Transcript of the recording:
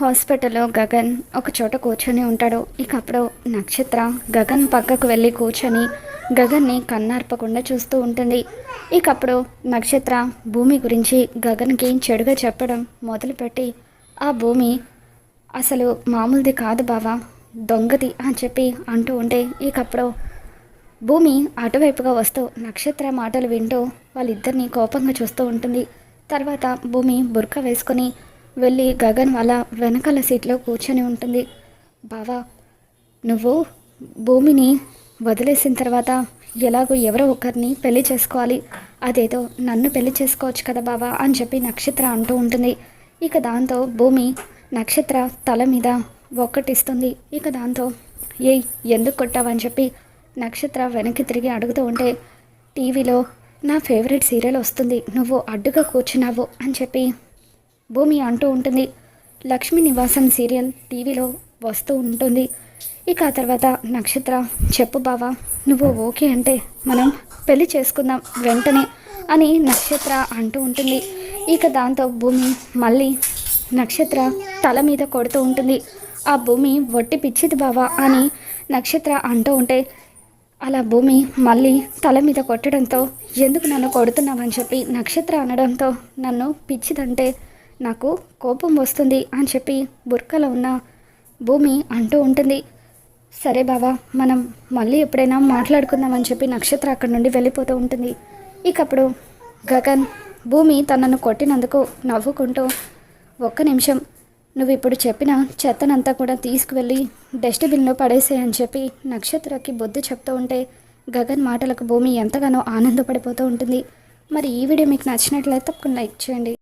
హాస్పిటల్లో గగన్ ఒక చోట కూర్చొని ఉంటాడు. ఇక అప్పుడు నక్షత్ర గగన్ పక్కకు వెళ్ళి కూర్చొని గగన్ని కన్నార్పకుండా చూస్తూ ఉంటుంది. ఇక అప్పుడు నక్షత్ర భూమి గురించి గగన్కి చెడుగా చెప్పడం మొదలుపెట్టి ఆ భూమి అసలు మామూలుది కాదు బావా దొంగది అని చెప్పి అంటూ ఉంటే ఇక అప్పుడు భూమి అటువైపుగా వస్తూ నక్షత్ర మాటలు వింటూ వాళ్ళిద్దరిని కోపంగా చూస్తూ ఉంటుంది. తర్వాత భూమి బుర్క వేసుకొని వెళ్ళి గగన్ వాళ్ళ వెనకాల సీట్లో కూర్చొని ఉంటుంది. బావా నువ్వు భూమిని వదిలేసిన తర్వాత ఎలాగో ఎవరో ఒకరిని పెళ్ళి చేసుకోవాలి. అదేదో నన్ను పెళ్ళి చేసుకోవచ్చు కదా బావా అని చెప్పి నక్షత్ర అంటూ ఉంటుంది. ఇక దాంతో భూమి నక్షత్ర తల మీద ఒక్కటిస్తుంది. ఇక దాంతో ఏయ్ ఎందుకు కొట్టావని చెప్పి నక్షత్ర వెనక్కి తిరిగి అడుగుతూ ఉంటే టీవీలో నా ఫేవరెట్ సీరియల్ వస్తుంది. నువ్వు అడ్డుగా కూర్చున్నావు అని చెప్పి భూమి అంటూ ఉంటుంది. లక్ష్మీ నివాసం సీరియల్ టీవీలో వస్తూ ఉంటుంది. ఇక ఆ తర్వాత నక్షత్ర చెప్పు బావా నువ్వు ఓకే అంటే మనం పెళ్ళి చేసుకుందాం వెంటనే అని నక్షత్ర అంటూ ఉంటుంది. ఇక దాంతో భూమి మళ్ళీ నక్షత్ర తల మీద కొడుతూ ఉంటుంది. ఆ భూమి వట్టి పిచ్చిది బావా అని నక్షత్ర అంటూ ఉంటే అలా భూమి మళ్ళీ తల మీద కొట్టడంతో ఎందుకు నన్ను కొడుతున్నావని చెప్పి నక్షత్ర అనడంతో నన్ను పిచ్చిదంటే నాకు కోపం వస్తుంది అని చెప్పి బుర్కలో ఉన్న భూమి అంటూ ఉంటుంది. సరే బావా మనం మళ్ళీ ఎప్పుడైనా మాట్లాడుకుందామని చెప్పి నక్షత్ర అక్కడి నుండి వెళ్ళిపోతూ ఉంటుంది. ఇకప్పుడు గగన్ భూమి తనను కొట్టినందుకు నవ్వుకుంటూ ఒక్క నిమిషం నువ్వు ఇప్పుడు చెప్పిన చెత్తనంతా కూడా తీసుకువెళ్ళి డస్ట్బిన్లో పడేసేయని చెప్పి నక్షత్రకి బుద్ధి చెప్తూ ఉంటే గగన్ మాటలకు భూమి ఎంతగానో ఆనందపడిపోతూ ఉంటుంది. మరి ఈ వీడియో మీకు నచ్చినట్లయితే తప్పకుండా లైక్ చేయండి.